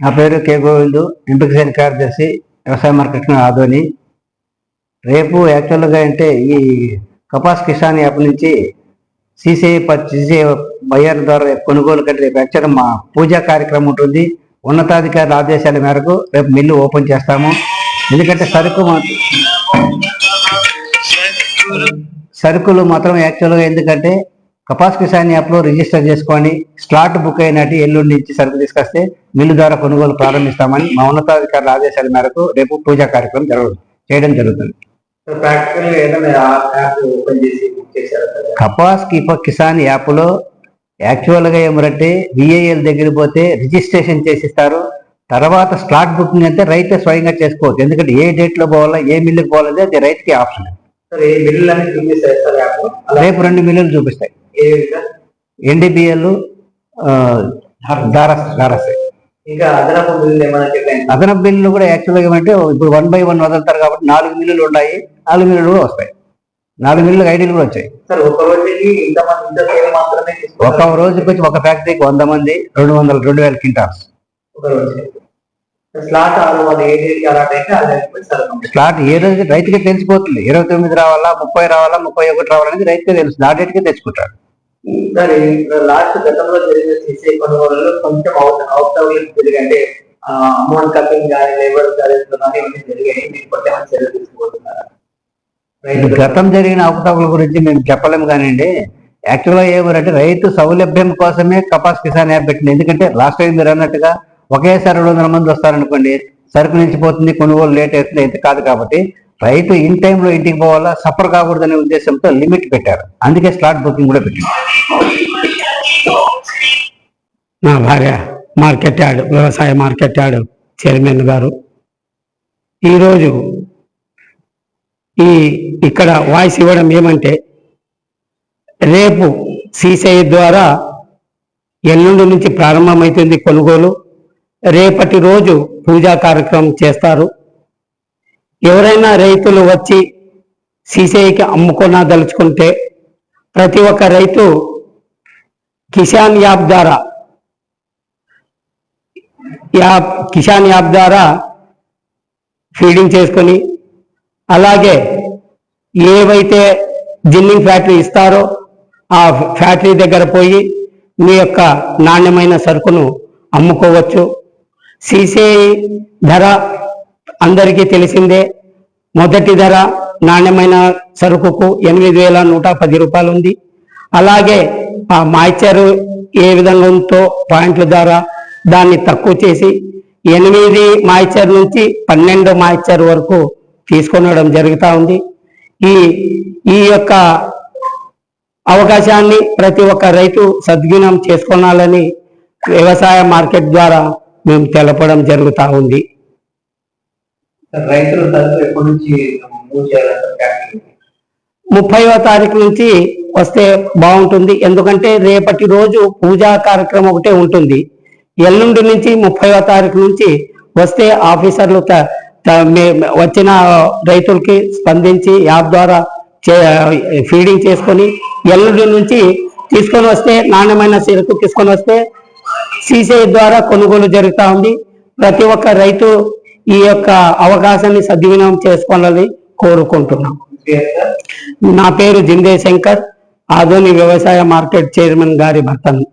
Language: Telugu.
నా పేరు కే గోవిందు. ఎంపిక సేన కార్యదర్శి వ్యవసాయ మార్కెట్ను ఆదోని. రేపు యాక్చువల్గా అంటే ఈ కపాస్ కిసాన్ యాప్ నుంచి సీసీఐ సీసీఐ బయ్యర్ ద్వారా రేపు కొనుగోలు కంటే రేపు యాక్చువల్గా మా పూజా కార్యక్రమం ఉంటుంది. ఉన్నతాధికారుల ఆదేశాల మేరకు రేపు మిల్లు ఓపెన్ చేస్తాము. ఎందుకంటే సరుకు సరుకులు మాత్రం యాక్చువల్గా ఎందుకంటే కపాస్ కిసాన్ యాప్లో రిజిస్టర్ చేసుకొని స్లాట్ బుక్ అయినట్టు ఎల్లుండి నుంచి సరుకు తీసుకొస్తే మిల్లు ద్వారా కొనుగోలు ప్రారంభిస్తామని మా ఉన్నతాధికారుల ఆదేశాల మేరకు రేపు పూజా కార్యక్రమం జరగ చేయడం జరుగుతుంది. కపాస్ కిప కిసాన్ యాప్లో యాక్చువల్గా ఏమంటే విఏఎల్ దగ్గర పోతే రిజిస్ట్రేషన్ చేసిస్తారు. తర్వాత స్లాట్ బుకింగ్ అంటే రైతే స్వయంగా చేసుకోవచ్చు. ఎందుకంటే ఏ డేట్లో పోవాలా ఏ మిల్లుకి పోవాలనేది అది రైతుకి ఆప్షన్. రేపు రెండు మిల్లులు చూపిస్తాయి. ఎన్డీబిఎల్ దారస్ దారస్ ఇంకా అదనపు బిల్లు ఏమైనా చెప్పండి? అదనపు బిల్లులు కూడా యాక్చువల్గా ఏమంటే ఇప్పుడు వన్ బై వన్ వదులుతారు కాబట్టి నాలుగు మిల్లులు ఉన్నాయి నాలుగు మిల్లులు కూడా వస్తాయి. నాలుగు మిల్లులు ఐడీలు కూడా వచ్చాయి. సార్ ఒక రోజుకి ఇంతమంది ఇంత సేల్ మాత్రమే ఒక తీసుకుంటారు. రోజుకి వచ్చి ఒక ఫ్యాక్టరీకి వంద మంది రెండు వందల రెండు వేల క్వింటాల్స్. స్లాట్ ఏ రోజు రైతుకి తెలిసిపోతుంది. ఇరవై తొమ్మిది రావాలా ముప్పై రావాలా ముప్పై ఒకటి రావాలనేది రైతుకే తెలుస్తుంది ఆ డేట్కే తెచ్చుకుంటాడు దాని లాస్ట్ గతంలో జరిగిన సీసీ కొనుగోలులో కొంచెం అవుట్ అవుట్ జరిగాయి అమౌంట్ కటింగ్ కానీ లేబర్ చార్జెస్ కానీ ఇవన్నీ జరిగాయి. మీరు కొంచెం చర్యలు తీసుకుపోతున్నారా రైతు గతం జరిగిన అవకతవకల గురించి మేము చెప్పలేము కానివ్వండి యాక్చువల్గా ఏమంటే రైతు సౌలభ్యం కోసమే కపాస్ కిసాన్ యాప్ పెట్టింది. ఎందుకంటే లాస్ట్ టైం మీరు అన్నట్టుగా ఒకేసారి రెండు వందల మంది వస్తారనుకోండి సరుకు నుంచి పోతుంది కొనుగోలు లేట్ అవుతుంది అయితే కాదు కాబట్టి. రైతు ఇన్ టైంలో ఇంటికి పోవాలా? సఫర్ కాకూడదనే ఉద్దేశంతో లిమిట్ పెట్టారు. అందుకే స్లాట్ బుకింగ్ కూడా పెట్టారు. నా భార్య మార్కెట్ యార్డ్ వ్యవసాయ మార్కెట్ యార్డ్ చైర్మన్ గారు. ఈరోజు ఈ ఇక్కడ వాయిస్ ఇవ్వడం ఏమంటే రేపు సిసిఐ ద్వారా ఎల్లుండి నుంచి ప్రారంభమవుతుంది కొనుగోలు. రేపటి రోజు పూజా కార్యక్రమం చేస్తారు. ఎవరైనా రైతులు వచ్చి సిసిఐకి అమ్ముకొనదలుచుకుంటే ప్రతి ఒక్క రైతు కిసాన్ యాప్ ద్వారా యాప్ కిసాన్ యాప్ ద్వారా ఫీడింగ్ చేసుకొని అలాగే ఏవైతే జిన్నింగ్ ఫ్యాక్టరీ ఇస్తారో ఆ ఫ్యాక్టరీ దగ్గర పోయి మీ యొక్క నాణ్యమైన సరుకును అమ్ముకోవచ్చు. సిసిఐ ధర అందరికీ తెలిసిందే మొదటి ధర నాణ్యమైన సరుకుకు ఎనిమిది వేల నూట పది రూపాయలు ఉంది అలాగే ఆ మాయిచర్ ఏ విధంగా ఉందో పాయింట్ల ద్వారా దాన్ని తక్కువ చేసి ఎనిమిది మాయిచర్ నుంచి పన్నెండు మాయిచర్ వరకు తీసుకొనడం జరుగుతూ ఉంది. ఈ ఈ యొక్క అవకాశాన్ని ప్రతి ఒక్క రైతు సద్వినం చేసుకోవాలని వ్యవసాయ మార్కెట్ ద్వారా మేము తెలపడం జరుగుతూ ఉంది. రైతుల తరఫు ఎప్పటి నుంచి మూవ్ చేయాలంటారు ముప్పైవ తారీఖు నుంచి వస్తే బాగుంటుంది. ఎందుకంటే రేపటి రోజు పూజా కార్యక్రమం ఒకటే ఉంటుంది. ఎల్లుండి నుంచి ముప్పైవ తారీఖు నుంచి వస్తే ఆఫీసర్లు వచ్చిన రైతులకి స్పందించి యాప్ ద్వారా చే- ఫీడింగ్ చేసుకొని ఎల్లుండి నుంచి తీసుకొని వస్తే నాణ్యమైన సరుకు తీసుకొని వస్తే సీసీఐ ద్వారా కొనుగోలు జరుగుతూ ఉంది. ప్రతి ఒక్క రైతు ఈ యొక్క అవకాశాన్ని సద్వినియోగం చేసుకోవాలని కోరుకుంటున్నాం. నా పేరు జిందే శంకర్ ఆధునిక వ్యవసాయ మార్కెట్ చైర్మన్ గారి భర్తను.